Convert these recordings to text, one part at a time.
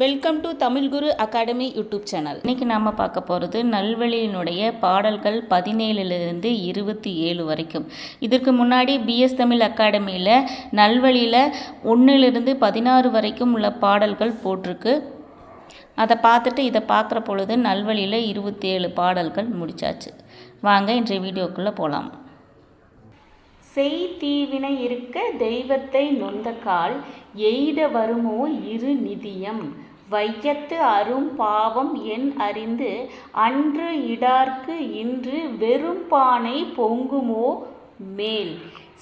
Welcome to Tamil Guru academy YouTube channel. இன்னைக்கு நாம் பார்க்க போகிறது நல்வழியினுடைய பாடல்கள் பதினேழுலேருந்து இருபத்தி ஏழு வரைக்கும். இதற்கு முன்னாடி பிஎஸ் தமிழ் அகாடமியில் நல்வழியில் ஒன்றிலிருந்து பதினாறு வரைக்கும் உள்ள பாடல்கள் போட்டிருக்கு. அதை பார்த்துட்டு இதை பார்க்குற பொழுது நல்வழியில் இருபத்தி ஏழு பாடல்கள் முடிச்சாச்சு. வாங்க இன்றைய வீடியோக்குள்ளே போகலாம் செய் தீவினை இருக்க தெய்வத்தை நொந்த கால் எய்த வருமோ இரு நிதியம். வையத்து அரும் பாவம் என் அறிந்து அன்று இடார்க்கு இன்று வெறும் பானை பொங்குமோ மேல்.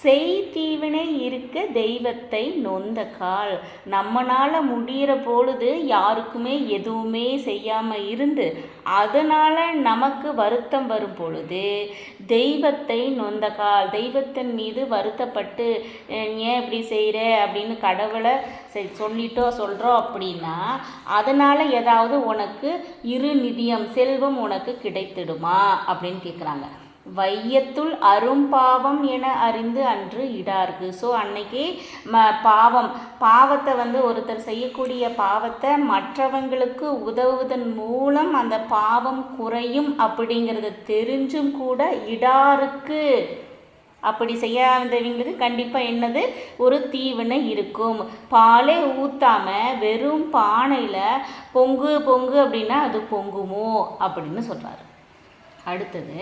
செய் தீவினை இருக்க தெய்வத்தை நொந்த கால். நம்மனால முடிகிற பொழுது யாருக்குமே எதுவுமே செய்யாமல் இருந்து அதனால் நமக்கு வருத்தம் வரும் பொழுது தெய்வத்தை நொந்த கால். தெய்வத்தின் மீது வருத்தப்பட்டு ஏன் இப்படி செய்கிற அப்படின்னு கடவுளை சொல்லிட்டோ சொல்கிறோம் அப்படின்னா அதனால் ஏதாவது உனக்கு இரு நிதியம் செல்வம் உனக்கு கிடைத்திடுமா? அப்படின்னு கேட்குறாங்க வையத்துள் அரும்பாவம் என அறிந்து அன்று இடார்கு ஸோ அன்னைக்கு ம பாவம். பாவத்தை வந்து ஒருத்தர் செய்யக்கூடிய பாவத்தை மற்றவங்களுக்கு உதவுவதன் மூலம் அந்த பாவம் குறையும் அப்படிங்கிறத தெரிஞ்சும் கூட இடாருக்கு. அப்படி செய்யாதவங்களுக்கு கண்டிப்பாக என்னது? ஒரு தீவினை இருக்கும். பாலே ஊற்றாம வெறும் பானையில் பொங்கு பொங்கு அப்படின்னா அது பொங்குமோ அப்படின்னு சொல்கிறாரு அடுத்தது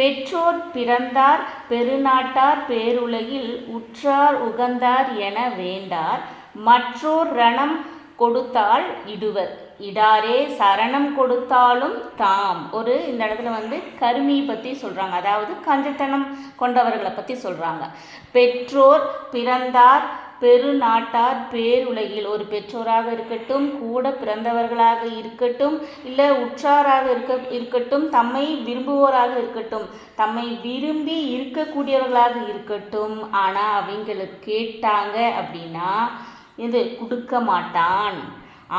பெற்றோர் பிறந்தார் பெருநாட்டார் பேருலகில் உற்றார் உகந்தார் என வேண்டார். மற்றோர் ரணம் கொடுத்தால் இடுவர். இடாரே சரணம் கொடுத்தாலும் தாம். ஒரு இந்த இடத்துல வந்து கருமியை பற்றி சொல்கிறாங்க அதாவது கஞ்சத்தனம் கொண்டவர்களை பற்றி சொல்கிறாங்க பெற்றோர் பிறந்தார் பெருநாட்டார் பேருலகில். ஒரு பெற்றோராக இருக்கட்டும் கூட பிறந்தவர்களாக இருக்கட்டும் இல்லை உற்றாராக இருக்க இருக்கட்டும் தம்மை விரும்புவோராக இருக்கட்டும் தம்மை விரும்பி இருக்கக்கூடியவர்களாக இருக்கட்டும். ஆனால் அவங்களுக்கு கேட்டாங்க அப்படின்னா இது கொடுக்க மாட்டான்.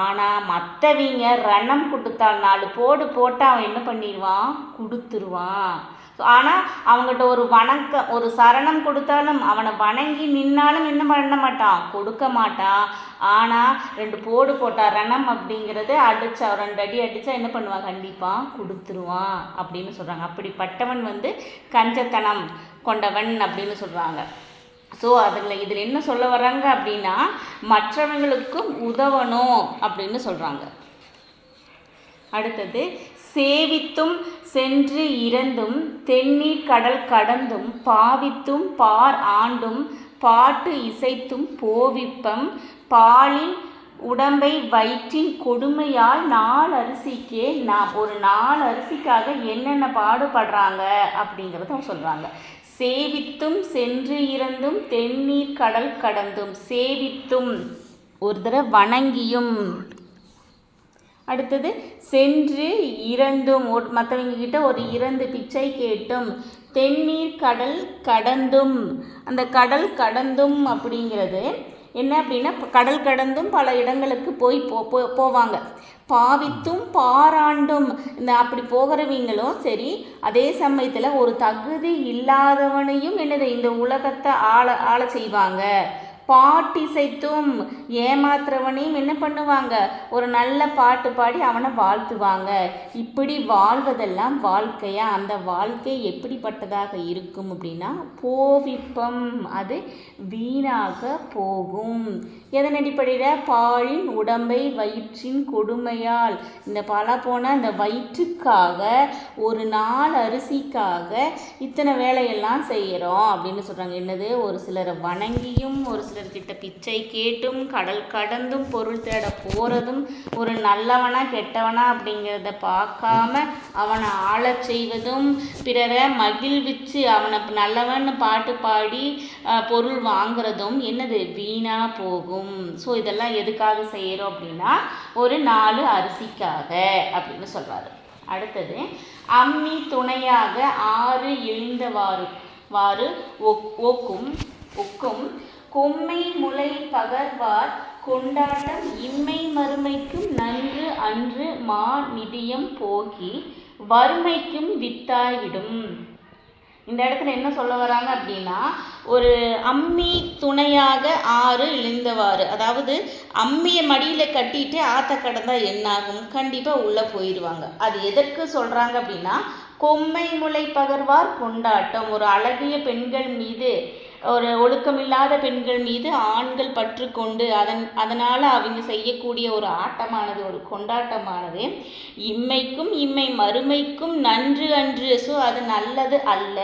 ஆனால் மற்றவங்க ரணம் கொடுத்தால் நாலு போடு போட்டால் அவன் என்ன பண்ணிடுவான்? கொடுத்துருவான். ஆனால் அவங்ககிட்ட ஒரு வணக்கம் ஒரு சரணம் கொடுத்தாலும் அவனை வணங்கி நின்னாலும் என்ன பண்ண மாட்டான்? கொடுக்க மாட்டான். ஆனால் ரெண்டு போடு போட்டா ரணம் அப்படிங்கிறது அடிச்சா ரெண்டு அடி அடித்தா என்ன பண்ணுவான்? கண்டிப்பாக கொடுத்துருவான் அப்படின்னு சொல்கிறாங்க அப்படிப்பட்டவன் வந்து கஞ்சத்தனம் கொண்டவன் அப்படின்னு சொல்கிறாங்க ஸோ அதில் இதில் என்ன சொல்ல வர்றாங்க அப்படின்னா மற்றவங்களுக்கும் உதவணும் அப்படின்னு சொல்கிறாங்க அடுத்தது சேவித்தும் சென்று இறந்தும் தென்னீர் கடல் கடந்தும் பாவித்தும் பார் ஆண்டும் பாட்டு இசைத்தும் போவிப்பம் பாலின் உடம்பை வயிற்றின் கொடுமையால் நாலு அரிசிக்கே நான் ஒரு நாலு அரிசிக்காக என்னென்ன பாடுபடுறாங்க அப்படிங்கிறத சொல்கிறாங்க சேவித்தும் சென்று இறந்தும் தென்னீர் கடல் கடந்தும் சேவித்தும். ஒரு தடவை வணங்கியும். அடுத்தது சென்று இரண்டும் ஒரு மற்றவங்க கிட்ட ஒரு இரண்டு பிச்சை கேட்டும். தென்னீர் கடல் கடந்தும் அந்த கடல் கடந்தும் அப்படிங்கிறது என்ன அப்படின்னா கடல் கடந்தும் பல இடங்களுக்கு போய் போ போவாங்க. பாவித்தும் பாராண்டும். இந்த அப்படி போகிறவங்களும் சரி அதே சமயத்தில் ஒரு தகுதி இல்லாதவனையும் என்னது இந்த உலகத்தை ஆள ஆள செய்வாங்க. பாட்டிசைத்தும் ஏமாத்துறவனையும் என்ன பண்ணுவாங்க? ஒரு நல்ல பாட்டு பாடி அவனை வாழ்த்துவாங்க. இப்படி வாழ்வதெல்லாம் வாழ்க்கையா? அந்த வாழ்க்கை எப்படிப்பட்டதாக இருக்கும் அப்படின்னா போவிப்பம். அது வீணாக போகும். எதன் அடிப்படையில்? பாழின் உடம்பை வயிற்றின் கொடுமையால். இந்த பல போன இந்த வயிற்றுக்காக ஒரு நாள் அரிசிக்காக இத்தனை வேலையெல்லாம் செய்கிறோம் அப்படின்னு சொல்கிறாங்க என்னது? ஒரு சிலரை வணங்கியும் ஒரு சிலர்கிட்ட பிச்சை கேட்டும் கடல் கடந்தும் பொருள் தேட போகிறதும் ஒரு நல்லவனா கெட்டவனா அப்படிங்கிறத பார்க்காம அவனை ஆளச் செய்வதும் பிறரை மகிழ்விச்சு அவனை நல்லவன்னு பாட்டு பாடி பொருள் வாங்குறதும் என்னது? வீணாக போகும். ஸோ இதெல்லாம் எதுக்காக செய்கிறோம் அப்படின்னா ஒரு நாலு அரிசிக்காக அப்படின்னு சொல்கிறாரு அடுத்தது அம்மி துணையாக ஆறு எழுந்தவாறு வாறு ஒக்கும் ஒக்கும் கொம்மை முளை பகர்வார் கொண்டாட்டம் இம்மை மறுமைக்கும் நன்று அன்று மா நிதியம் போகி வறுமைக்கும் வித்தாய்விடும் இந்த இடத்துல என்ன சொல்ல வராங்க அப்படின்னா ஒரு அம்மி துணையாக ஆறு இழிந்தவாறு. அதாவது அம்மியை மடியில் கட்டிட்டு ஆத்த கடந்தா என்னாகும்? கண்டிப்பாக உள்ளே போயிடுவாங்க அது எதற்கு சொல்கிறாங்க அப்படின்னா கொம்மை முளை பகர்வார் கொண்டாட்டம். ஒரு அழகிய பெண்கள் மீது ஒரு ஒழுக்கமில்லாத பெண்கள் மீது ஆண்கள் பற்று கொண்டு அதன் அதனால் அவங்க செய்யக்கூடிய ஒரு ஆட்டமானது ஒரு கொண்டாட்டமானது இம்மைக்கும் இம்மை மறுமைக்கும் நன்று அன்று. ஸோ அது நல்லது அல்ல.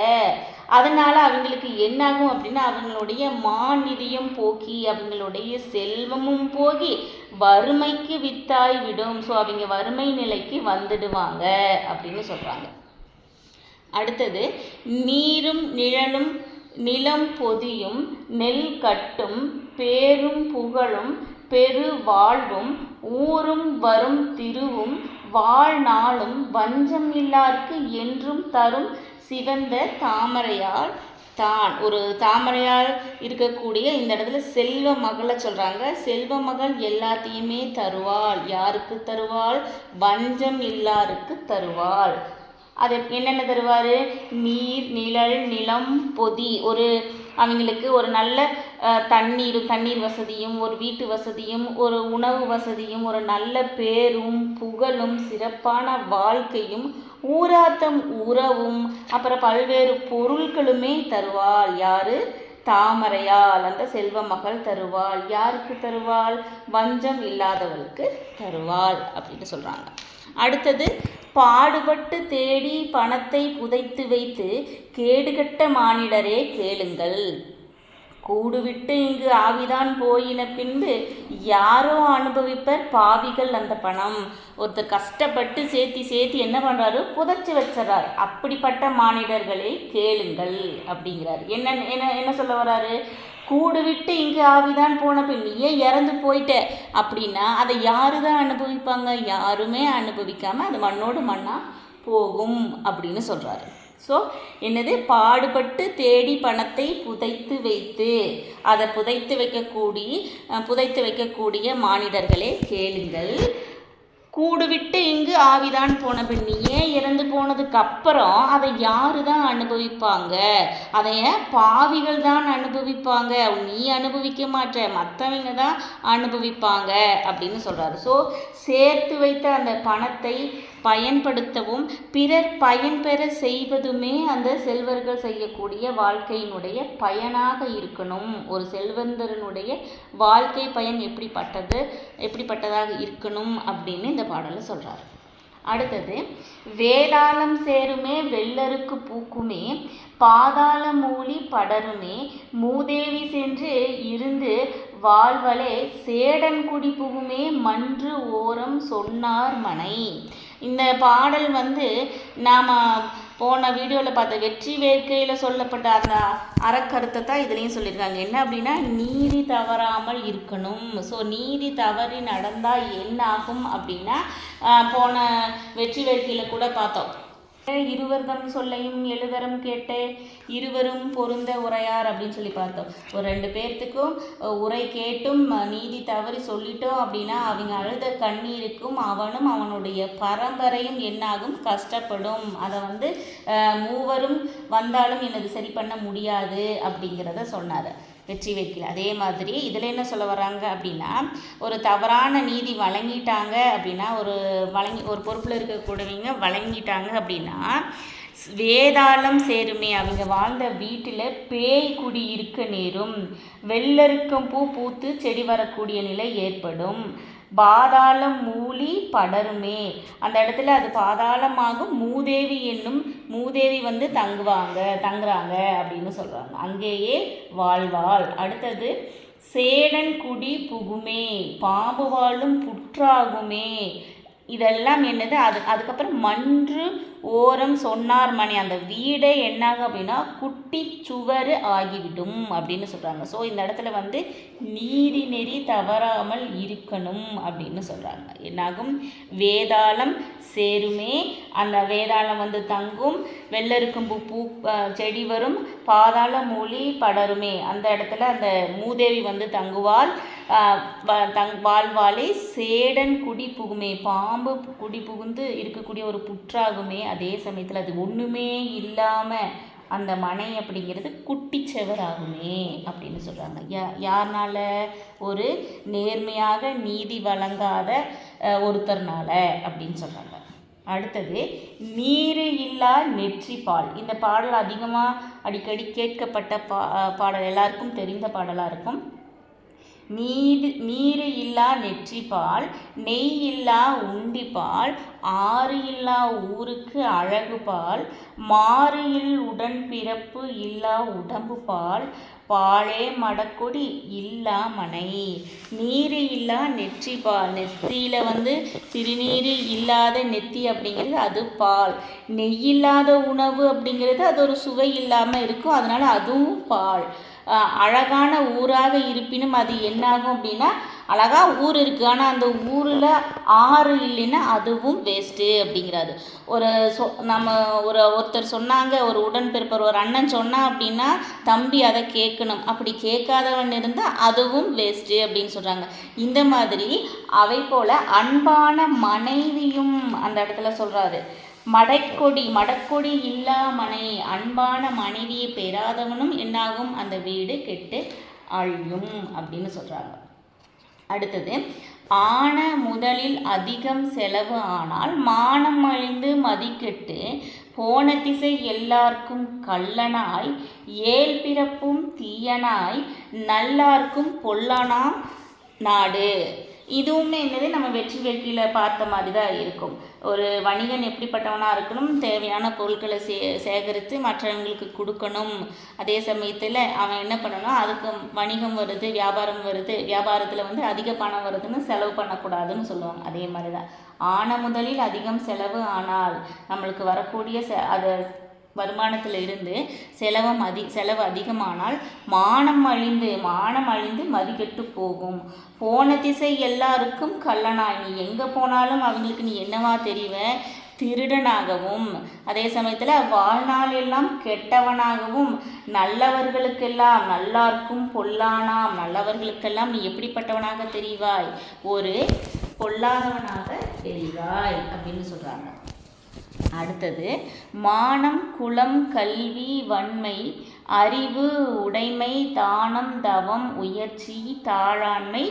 அதனால் அவங்களுக்கு என்னாகும் அப்படின்னா அவங்களுடைய மாநிதியம் போக்கி அவங்களுடைய செல்வமும் போகி வறுமைக்கு வித்தாய் விடும் ஸோ அவங்க வறுமை நிலைக்கு வந்துடுவாங்க அப்படின்னு சொல்கிறாங்க அடுத்தது நீரும் நிழலும் நிலம் பொதியும் நெல் கட்டும் பேரும் புகழும் பெரு வாழ்வும் ஊரும் வரும் திருவும் வாழ்நாளும் வஞ்சம் இல்லார்க்கு என்றும் தரும் சிவந்த தாமரையால் தான். ஒரு தாமரையால் இருக்கக்கூடிய இந்த இடத்துல செல்வ மகளை சொல்கிறாங்க செல்வ மகள் எல்லாத்தையுமே தருவாள். யாருக்கு தருவாள்? வஞ்சம் இல்லாருக்கு தருவாள். அது என்னென்ன தருவார்? நீர் நிழல் நிலம் பொதி. ஒரு அவங்களுக்கு ஒரு நல்ல தண்ணீர் தண்ணீர் வசதியும் ஒரு வீட்டு வசதியும் ஒரு உணவு வசதியும் ஒரு நல்ல பேரும் புகழும் சிறப்பான வாழ்க்கையும் ஊராத்தம் உறவும் அப்புறம் பல்வேறு பொருட்களுமே தருவாள். யாரு? தாமரையால் அந்த செல்வ மகள் தருவாள். யாருக்கு தருவாள்? வஞ்சம் இல்லாதவளுக்கு தருவாள் அப்படின்னு சொல்கிறாங்க அடுத்தது பாடுபட்டு தேடி பணத்தை புதைத்து வைத்து கேடுகட்ட மானிடரே கேளுங்கள். கூடுவிட்டு இங்கு ஆவிதான் போயின பின்பு யாரோ அனுபவிப்பர் பாவிகள் அந்த பணம். ஒருத்தர் கஷ்டப்பட்டு சேர்த்தி சேர்த்தி என்ன பண்ணுறாரு புதைச்சி வச்சிடறாரு. அப்படிப்பட்ட மானிடர்களை கேளுங்கள் அப்படிங்கிறார். என்ன என்ன என்ன சொல்ல வர்றாரு கூடு விட்டு ஆவிதான் போன பின் நீ ஏன் இறந்து போயிட்ட. அப்படின்னா அதை யாரு தான் அனுபவிப்பாங்க? யாருமே அனுபவிக்காமல் அது மண்ணோடு மண்ணாக போகும் அப்படின்னு சொல்கிறாரு ஸோ என்னது? பாடுபட்டு தேடி பணத்தை புதைத்து வைத்து. அதை புதைத்து வைக்கக்கூடிய புதைத்து வைக்கக்கூடிய மானிடர்களே கேளுங்கள். கூடுவிட்டு இங்கு ஆவிதான் போன பின் ஏன் இறந்து போனதுக்கு அப்புறம் அதை யாரு தான் அனுபவிப்பாங்க? அதை பாவிகள் தான் அனுபவிப்பாங்க. நீ அனுபவிக்க மாட்ட. மற்றவங்க தான் அனுபவிப்பாங்க அப்படின்னு சொல்கிறாரு ஸோ சேர்த்து வைத்த அந்த பணத்தை பயன்படுத்தவும் பிறர் பயன்பெற செய்வதுமே அந்த செல்வர்கள் செய்யக்கூடிய வாழ்க்கையினுடைய பயனாக இருக்கணும். ஒரு செல்வந்தரனுடைய வாழ்க்கை பயன் எப்படிப்பட்டது எப்படிப்பட்டதாக இருக்கணும் அப்படின்னு இந்த பாடலில் சொல்கிறார் அடுத்தது வேதாளம் சேருமே வெள்ளருக்கு பூக்குமே பாதாள மூலி படருமே மூதேவி சென்று இருந்து வாழ்வலே சேடன் குடி புகுமே மன்று ஓரம் சொன்னார் மனை. இந்த பாடல் வந்து நாம் போன வீடியோவில் பார்த்த வெற்றி வேட்கையில் சொல்லப்பட்ட அந்த அறக்கருத்தை தான் இதுலேயும் சொல்லியிருக்காங்க. என்ன அப்படின்னா நீதி தவறாமல் இருக்கணும். ஸோ நீதி தவறி நடந்தால் என்ன ஆகும் அப்படின்னா போன வெற்றி வேட்கையில் கூட பார்த்தோம். இருவர்தம் சொல்லையும் எழுதரம் கேட்டு இருவரும் பொருந்த உரையார் அப்படின்னு சொல்லி பார்த்தோம். ஒரு ரெண்டு பேர்த்துக்கும் உரை கேட்டும் நீதி தவறி சொல்லிட்டோம் அப்படின்னா அவங்க அழுத கண்ணீருக்கும் அவனும் அவனுடைய பரம்பரையும் என்னாகும்? கஷ்டப்படும். அதை வந்து மூவரும் வந்தாலும் எனது சரி பண்ண முடியாது அப்படிங்கிறத சொன்னார். வெற்றி வைக்கல. அதே மாதிரி இதில் என்ன சொல்ல வராங்க அப்படின்னா ஒரு தவறான நீதி வழங்கிட்டாங்க அப்படின்னா ஒரு வழங்கி ஒரு பொறுப்பில் இருக்கக்கூடியவங்க வழங்கிட்டாங்க அப்படின்னா வேதாளம் சேருமே அவங்க வாழ்ந்த வீட்டில் பேய் குடி இருக்க நேரும் வெள்ளருக்கும் பூ பூத்து செடி வரக்கூடிய நிலை ஏற்படும். பாதாளம் மூலி படருமே. அந்த இடத்துல அது பாதாளமாகும். மூதேவி என்னும் மூதேவி வந்து தங்குவாங்க தங்குறாங்க அப்படின்னு சொல்கிறாங்க அங்கேயே வாழ்வாள். அடுத்தது சேடன் குடி புகுமே. பாம்பு வாழும் புற்றாகுமே. இதெல்லாம் என்னது? அது அதுக்கப்புறம் மன்று ஓரம் சொன்னார் மணி. அந்த வீடே என்னாகும் அப்படின்னா குட்டி சுவர் ஆகிவிடும் அப்படின்னு சொல்கிறாங்க ஸோ இந்த இடத்துல வந்து நீதி நெறி தவறாமல் இருக்கணும் அப்படின்னு சொல்கிறாங்க என்னாகும்? வேதாளம் சேருமே. அந்த வேதாளம் வந்து தங்கும். வெள்ளருக்கும்பு பூ செடி வரும். பாதாள மூலி படருமே. அந்த இடத்துல அந்த மூதேவி வந்து தங்குவாள். தங் வாழ்வாளே சேடன் குடி புகுமே பாம்பு குடி புகுந்து இருக்கக்கூடிய ஒரு புற்றாகுமே அதே சமயத்தில் அது ஒன்றுமே இல்லாமல் அந்த மனை அப்படிங்கிறது குட்டி ஆகுமே அப்படின்னு சொல்கிறாங்க யா யார்னால்? ஒரு நேர்மையாக நீதி வழங்காத ஒருத்தர்னால அப்படின்னு சொல்கிறாங்க அடுத்தது நீர் இல்லா நெற்றி பால். இந்த பாடல் அதிகமாக அடிக்கடி கேட்கப்பட்ட பா பாடல். எல்லாருக்கும் தெரிந்த பாடலாக இருக்கும். நீடு நீரு இல்லா நெற்றிப்பால் நெய் இல்லா உண்டிப்பால் ஆறு இல்லா ஊருக்கு அழகு பால் மாறு இல் உடன்பிறப்பு இல்லா உடம்பு பால் பாலே மடக்கொடி இல்லா மனை. நீரு இல்லா நெற்றிப்பால் நெத்தியில் வந்து திருநீரு இல்லாத நெத்தி அப்படிங்கிறது அது பால். நெய் இல்லாத உணவு அப்படிங்கிறது அது ஒரு சுவை இல்லாமல் இருக்கும் அதனால் அதுவும் பால். அழகான ஊராக இருப்பினும் அது என்னாகும் அப்படின்னா அழகாக ஊர் இருக்குது ஆனால் அந்த ஊரில் ஆறு இல்லைன்னா அதுவும் வேஸ்ட்டு அப்படிங்கிறாரு. ஒரு சொ நம்ம ஒரு ஒருத்தர் சொன்னாங்க ஒரு உடன்பிறப்பர் ஒரு அண்ணன் சொன்னான் அப்படின்னா தம்பி அதை கேட்கணும். அப்படி கேட்காதவன் இருந்தால் அதுவும் வேஸ்ட்டு அப்படின்னு சொல்கிறாங்க இந்த மாதிரி அவை போல் அன்பான மனைவியும் அந்த இடத்துல சொல்கிறாரு மடக்கொடி மடக்கொடி இல்லா மனை அன்பான மனைவியை பெறாதவனும் என்னாகும்? அந்த வீடு கெட்டு அழியும் அப்படின்னு சொல்கிறாங்க அடுத்தது ஆன முதலில் அதிகம் செலவு ஆனால் மானம் அழிந்து மதிக்கெட்டு போன திசை எல்லாருக்கும் கள்ளனாய் ஏல் பிறப்பும் தீயனாய் நல்லார்க்கும் பொல்லனாம் நாடு. இதுவுமே என்னது நம்ம வெற்றி வெற்றியில் பார்த்த மாதிரி தான் இருக்கும். ஒரு வணிகன் எப்படிப்பட்டவனாக இருக்கணும் தேவையான பொருட்களை சே சேகரித்து மற்றவங்களுக்கு கொடுக்கணும். அதே சமயத்தில் அவன் என்ன பண்ணணும் அதுக்கு வணிகம் வருது வியாபாரம் வருது வியாபாரத்தில் வந்து அதிக பணம் வருதுன்னு செலவு பண்ணக்கூடாதுன்னு சொல்லுவாங்க. அதே மாதிரி தான் ஆன முதலில் அதிகம் செலவு ஆனால் நம்மளுக்கு வரக்கூடிய செ அதை வருமானத்தில் இருந்து செலவம் அதி செலவு அதிகமானால் மானம் அழிந்து மானம் அழிந்து மதிக்கெட்டு போகும். போன திசை எல்லாருக்கும் கள்ளனாய். நீ எங்கே போனாலும் அவங்களுக்கு நீ என்னவா தெரிவ? திருடனாகவும். அதே சமயத்தில் வாழ்நாள் எல்லாம் கெட்டவனாகவும் நல்லவர்களுக்கெல்லாம் நல்லார்க்கும் பொல்லானாம். நல்லவர்களுக்கெல்லாம் நீ எப்படிப்பட்டவனாக தெரிவாய்? ஒரு பொல்லாதவனாக தெரிவாய் அப்படின்னு சொல்கிறாங்க அடுத்தது மானம் குலம் கல்வி வன்மை அறிவு உடைமை தானம் தவம் உயர்ச்சி தாழாண்மை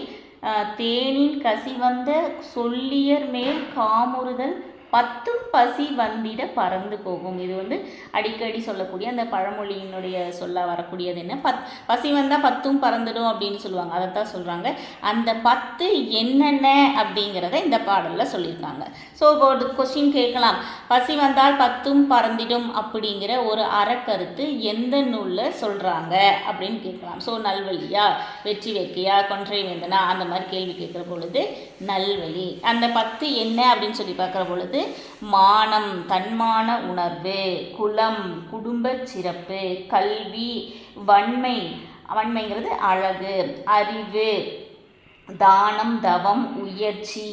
தேனின் கசிவந்த சொல்லியர் மேல் காமுறுதல் பத்தும் பசி வந்திட பறந்து போகும். இது வந்து அடிக்கடி சொல்லக்கூடிய அந்த பழமொழியினுடைய சொல்ல வரக்கூடியது என்ன? பத் பசி வந்தால் பத்தும் பறந்துடும் அப்படின்னு சொல்லுவாங்க. அதைத்தான் சொல்கிறாங்க அந்த பத்து என்னென்ன அப்படிங்கிறத இந்த பாடலில் சொல்லியிருக்காங்க. ஸோ இப்போ ஒரு கொஸ்டின் கேட்கலாம். பசி வந்தால் பத்தும் பறந்திடும் அப்படிங்கிற ஒரு அறக்கருத்து எந்த நூலில் சொல்கிறாங்க அப்படின்னு கேட்கலாம். ஸோ நல்வழியா வெற்றி வேக்கையா கொன்றை வேந்தனா அந்த மாதிரி கேள்வி கேட்குற பொழுது நல்வழி. அந்த பத்து என்ன அப்படின்னு சொல்லி பார்க்குற பொழுது மானம் தன்மான உணர்வு குலம் குடும்பச் சிறப்பு கல்வி வன்மை வன்மைங்கிறது அழகு அறிவு தானம் தவம் உயர்ச்சி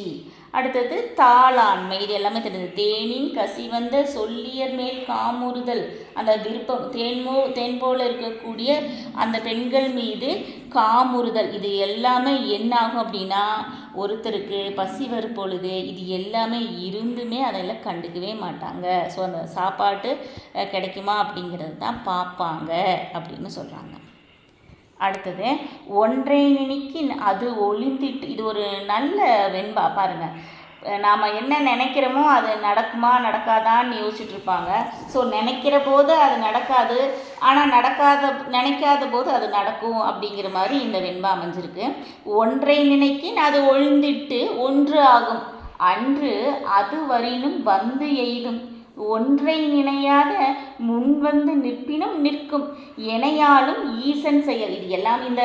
அடுத்தது தாளாண்மை. இது எல்லாமே தெரியுது தேனின் கசிவந்த சொல்லியர் மேல் காமுறுதல். அந்த விருப்பம் தேன்மோ தேன் போல இருக்கக்கூடிய அந்த பெண்கள் மீது காமுறுதல். இது எல்லாமே என்னாகும் அப்படின்னா ஒருத்தருக்கு பசி வரும் பொழுது இது எல்லாமே இருந்துமே அதெல்லாம் கண்டுக்கவே மாட்டாங்க. ஸோ அந்த சாப்பாட்டு கிடைக்குமா அப்படிங்கிறது தான் பார்ப்பாங்க அப்படின்னு சொல்கிறாங்க அடுத்தது ஒன்றை நினைக்கி அது ஒளிந்திட்டு இது ஒரு நல்ல வெண்பா பாருங்க. நாம் என்ன நினைக்கிறோமோ அது நடக்குமா நடக்காதான்னு யோசிச்சுட்டு இருப்பாங்க ஸோ நினைக்கிற போது அது நடக்காது ஆனால் நடக்காத நினைக்காத போது அது நடக்கும் அப்படிங்கிற மாதிரி இந்த வெண்பா அமைஞ்சிருக்கு. ஒன்றை நினைக்கின் அது ஒழிந்திட்டு ஒன்று ஆகும். அன்று அது வரினும் வந்து எய்தும். ஒன்றை நினையாத முன்வந்து நிற்பினும் நிற்கும் எனையாலும் ஈசன் செயல். இது எல்லாம் இந்த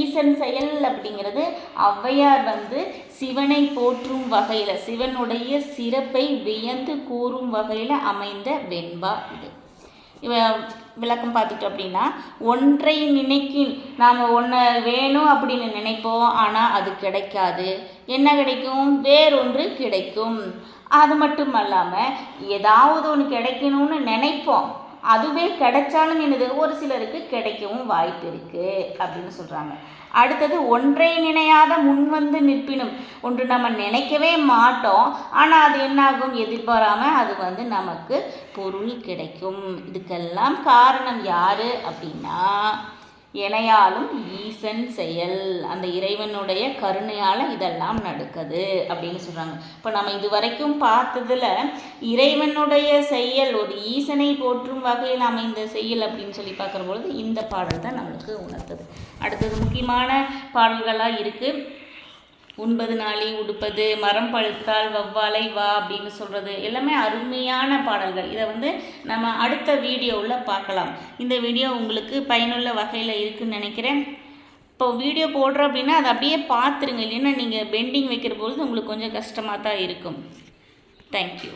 ஈசன் செயல் அப்படிங்கிறது ஔவையார் வந்து சிவனை போற்றும் வகையில் சிவனுடைய சிறப்பை வியந்து கூறும் வகையில் அமைந்த வெண்பா இது. விளக்கம் பார்த்துட்டோம் அப்படின்னா ஒன்றை நினைக்கின் நாம் ஒன்று வேணும் அப்படின்னு நினைப்போம் ஆனால் அது கிடைக்காது. என்ன கிடைக்கும்? வேறொன்று கிடைக்கும். அது மட்டும் அல்லாமல் ஏதாவது ஒன்று கிடைக்கணும்னு நினைப்போம். அதுவே கிடைச்சாலும் என்னது? ஒரு சிலருக்கு கிடைக்கவும் வாய்ப்பு இருக்குது அப்படின்னு சொல்கிறாங்க அடுத்தது ஒன்றை நினையாத முன் வந்து நிற்பினும். ஒன்று நம்ம நினைக்கவே மாட்டோம். ஆனால் அது என்னாகும்? எதிர்பாராமல் அது வந்து நமக்கு பொருள் கிடைக்கும். இதுக்கெல்லாம் காரணம் யார் அப்படின்னா இணையாலும் ஈசன் செயல். அந்த இறைவனுடைய கருணையால் இதெல்லாம் நடக்குது அப்படின்னு சொல்கிறாங்க இப்போ நம்ம இது வரைக்கும் பார்த்ததில் இறைவனுடைய செயல் ஒரு ஈசனை போற்றும் வகையில் அமைந்த செயல் அப்படின்னு சொல்லி பார்க்குற பொழுது இந்த பாடல் தான் நம்மளுக்கு உணர்த்துது. அடுத்தது முக்கியமான பாடல்களாக இருக்குது உண்பது நாளி உடுப்பது மரம் பழுத்தால் வவ்வாலை வா அப்படின்னு சொல்கிறது எல்லாமே அருமையான பாடல்கள். இதை வந்து நம்ம அடுத்த வீடியோவில் பார்க்கலாம். இந்த வீடியோ உங்களுக்கு பயனுள்ள வகையில் இருக்குன்னு நினைக்கிறேன். இப்போ வீடியோ போடுறோம் அப்படின்னா அதை அப்படியே பார்த்துருங்க. இல்லைன்னா நீங்கள் பெண்டிங் வைக்கிற பொழுது உங்களுக்கு கொஞ்சம் கஷ்டமாக தான் இருக்கும் தேங்க்யூ